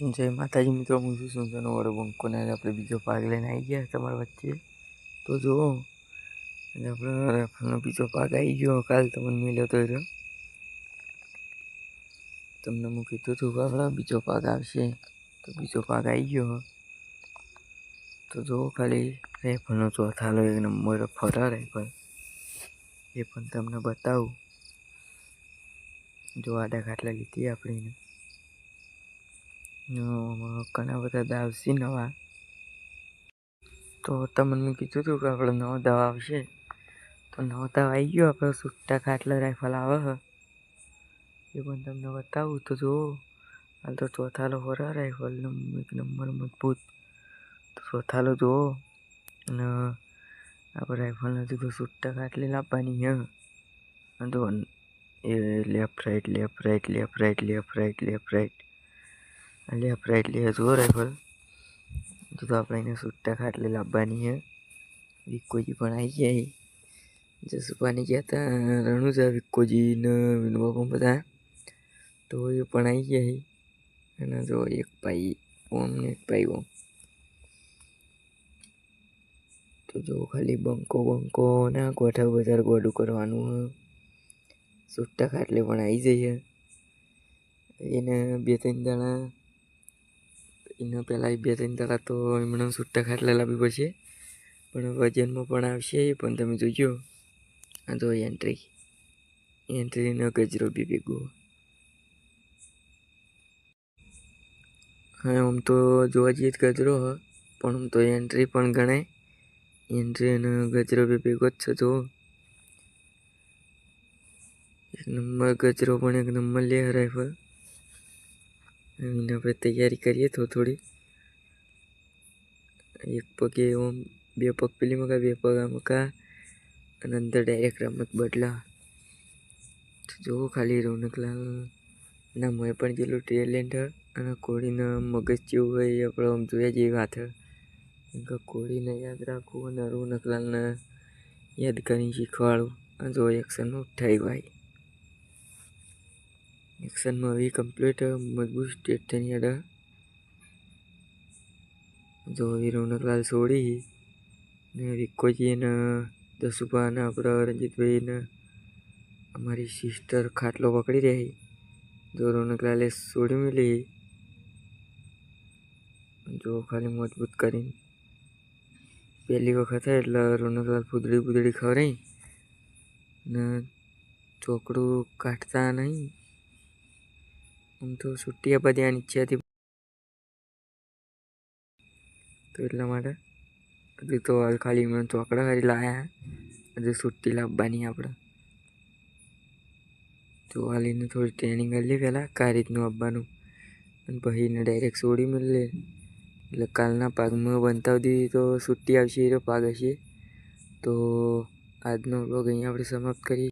જય માતાજી મિત્રો, હું છું સુંદરનો વડો બંકોને આજે આપણે બીજો ભાગ લઈને આવી ગયા તમારા વચ્ચે. તો જુઓ આજે આપણો રેફરનો બીજો ભાગ આવી ગયો. કાલ તમને મળ્યો તો રહ્યો. તમને હું કીધું હતું કે આપણે બીજો ભાગ આવશે. તો બીજો ભાગ આવી ગયો. તો જુઓ, ખાલી રાઇફલનો ચોથાલો એક નંબર ફરા રેફર એ પણ તમને બતાવું. જો આડા ખાટલા લીધી આપણે એને. ઘણા બધા દાવ આવશે નવા. તો તમને મેં કીધું હતું કે આપણે નવો દાવ આવશે. તો નવો દાવ આવી ગયો આપણે સુટ્ટા ખાટલા રાઇફલ આવે એ પણ તમને બતાવું તો જુઓ. હાલ તો ચોથાલો હોરા રાઇફલ એક નંબર મજબૂત. તો ચોથાલો જુઓ. અને આપણે રાઇફલ નથી તો સુટ્ટા ખાટલી લાવવાની હા. તો એ left right left right left right left right left right. Left આપણે એટલી જુઓ રાઇફલ તો આપણે એને સુટ્ટા ખાટલે લાવવાની હે. વિકોજી પણ આવી ગયા જસુપાની ગયા હતા રણુજા વિકોજી ને વિનોબા બધા. તો એ પણ આવી ગયા અને જો એક ભાઈ ઓમ ને એક ભાઈ ઓમ. તો જો ખાલી બંકો બંકો ના ગોઠા બજાર ગોડું કરવાનું સુટ્ટા ખાટલે પણ આવી જઈએ. એને બે ત્રણ દાણા એના પહેલાં બે ત્રણ દાડા તો એમણે સુટ્ટા ખાટલા લાવવી પડશે. પણ વજનમાં પણ આવશે પણ તમે જોજો. આ જો એન્ટ્રી એન્ટ્રીનો ગજરો બી ભેગો. હા, આમ તો જોવા જઈએ ગજરો હ, પણ આમ તો એન્ટ્રી પણ ગણાય. એન્ટ્રી અને ગજરો બી ભેગો જ છે જો. એક નંબર ગજરો પણ એક નંબર લે રાઇફલ એને આપણે તૈયારી કરીએ તો થોડી. એક પગે ઓમ, બે પગ પેલી મકા બે પગ આ મકા અને અંદર ડાયરેક્ટ રમત બદલા. જોવો ખાલી રોનકલાલ ના મોએ પણ જેટલું ટેલેન્ટ અને કોળીના મગજ જેવું હોય એ આપણે આમ જોયા જેવી વાત કે કોળીને યાદ રાખવું અને રોનકલાલને યાદ કરીને શીખવાડવું. અને જો એક્શનમાં ઉઠાઈ ભાઈ. એક્શનમાં આવી કમ્પ્લીટ મજબૂત સ્ટેટ થઈને યાદ જો એ રૌનકલાલ છોડી ને વિકોજી ને દસુભા ને આપણા રંજીતભાઈ ને અમારી સિસ્ટર ખાટલો પકડી રહી. જો રૌનકલાલે છોડી મેલી જો ખાલી મજબૂત કરીને. પહેલી વખત એટલે રોનકલાલ ફૂદડી ફૂદડી ખવડાવી ને ચોકડું કાઢતા નહીં. આમ તો છુટ્ટી આપવા ત્યાં ઈચ્છા હતી તો એટલા માટે હજુ તો ખાલી મને ચોકડા કરી લાયા હજુ છુટ્ટી લાવવાની આપણે. તો હાલીને થોડી ટ્રેનિંગ કરી લે પહેલાં, કઈ રીતનું આપવાનું. અને પછીને ડાયરેક્ટ છોડી લે. એટલે કાલના પાકમાં બનતા દીધી તો છુટ્ટી આવશે એ પાક હશે. તો આજનો બ્લોગ અહીંયા આપણે સમાપ્ત કરીએ.